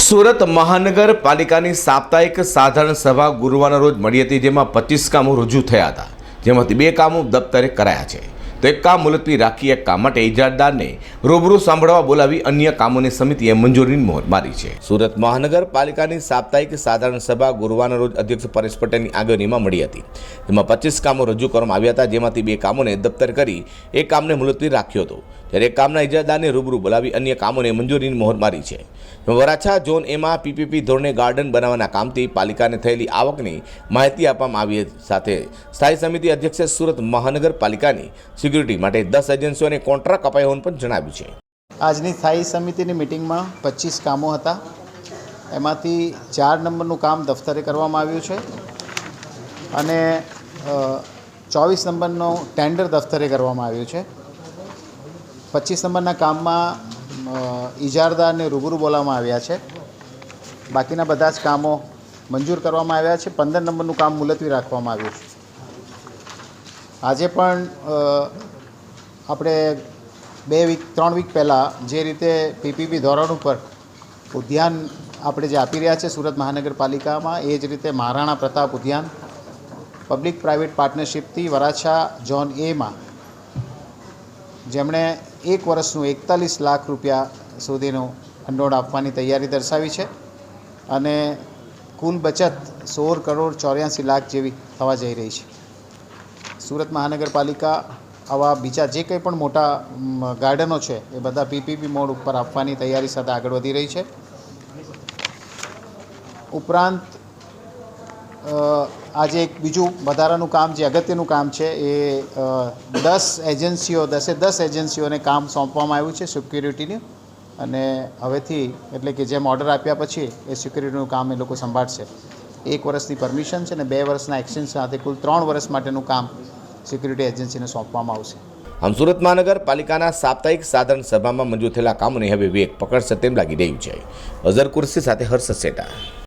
સુરત મહાનગરપાલિકાની સાપ્તાહિક સાધારણ સભા ગુરુવારના રોજ મળી હતી, જેમાં પચીસ કામો રજૂ થયા હતા. જેમાંથી બે કામો દફતરે કરાયા છે. તો એક કામ મુલતવી રાખી એક કામ માટે ઇજારદારને રૂબરૂ સાંભળવા બોલાવી અન્ય કામોની સમિતિએ મંજૂરીની મોહર મારી છે. સુરત મહાનગરપાલિકાની સાપ્તાહિક સાધારણ સભા ગુરુવારના રોજ અધ્યક્ષ પરેશ પટેલની આગેવાનીમાં મળી હતી. જેમાં પચીસ કામો રજૂ કરવામાં આવ્યા હતા, જેમાંથી બે કામોને દફતર કરી એક કામને મુલતવી રાખ્યો હતો. જ્યારે એક કામના ઇજારદારને રૂબરૂ બોલાવી અન્ય કામોને મંજૂરીની મોહર મારી છે. વરાછા ઝોન એમાં પીપીપી ધોરણે ગાર્ડન બનાવવાના કામથી પાલિકાને થયેલી આવકની માહિતી આપવામાં આવી સાથે સ્થાયી સમિતિ અધ્યક્ષે સુરત મહાનગરપાલિકાની સિક્યુરિટી માટે દસ એજન્સીઓને કોન્ટ્રાક્ટ અપાયો પણ જણાવ્યું છે. આજની સ્થાયી સમિતિની મિટિંગમાં પચીસ કામો હતા. એમાંથી ચાર નંબરનું કામ દફતરે કરવામાં આવ્યું છે અને ચોવીસ નંબરનો ટેન્ડર દફતરે કરવામાં આવ્યું છે. પચીસ નંબરના કામમાં ઇજારદારને રૂબરૂ બોલાવવામાં આવ્યા છે. બાકીના બધા જ કામો મંજૂર કરવામાં આવ્યા છે. પંદર નંબરનું કામ મુલતવી રાખવામાં આવ્યું છે. આજે પણ આપણે બે વીક, ત્રણ વીક પહેલાં જે રીતે પીપીપી ધોરણ ઉપર ઉદ્યાન આપણે જે આપી રહ્યા છે સુરત મહાનગરપાલિકામાં, એ જ રીતે મહારાણા પ્રતાપ ઉદ્યાન, પબ્લિક પ્રાઇવેટ પાર્ટનરશિપથી વરાછા ઝોન એમાં જેમણે એક વર્ષનું એકતાલીસ લાખ રૂપિયા સુધીનું ભંડોળ આપવાની તૈયારી દર્શાવી છે અને કુલ બચત સોળ કરોડ ચોર્યાસી લાખ જેવી થવા જઈ રહી છે. સુરત મહાનગરપાલિકા આવા બીજા જે કંઈ પણ મોટા ગાર્ડનો છે, એ બધા પીપીપી મોડ ઉપર આપવાની તૈયારી સાથે આગળ વધી રહી છે. ઉપરાંત આજે એક બીજું વધારાનું કામ, જે અગત્યનું કામ છે, એ દસ એજન્સીઓ, દસે દસ એજન્સીઓને કામ સોંપવામાં આવ્યું છે સિક્યુરિટીનું. અને હવેથી, એટલે કે જેમ ઓર્ડર આપ્યા પછી, એ સિક્યુરિટીનું કામ એ લોકો સંભાળશે. એક વર્ષની પરમિશન છે અને બે વર્ષના એક્સચેન્જ સાથે કુલ ત્રણ વર્ષ માટેનું કામ સિક્યુરિટી એજન્સીને સોંપવામાં આવશે. આમ સુરત મહાનગરપાલિકાના સાપ્તાહિક સાધારણ સભામાં મંજૂર થયેલા કામોને હવે વેગ પકડશે તેમ લાગી રહ્યું છે. અઝર કુર્સી સાથે હર્ષ સેટા.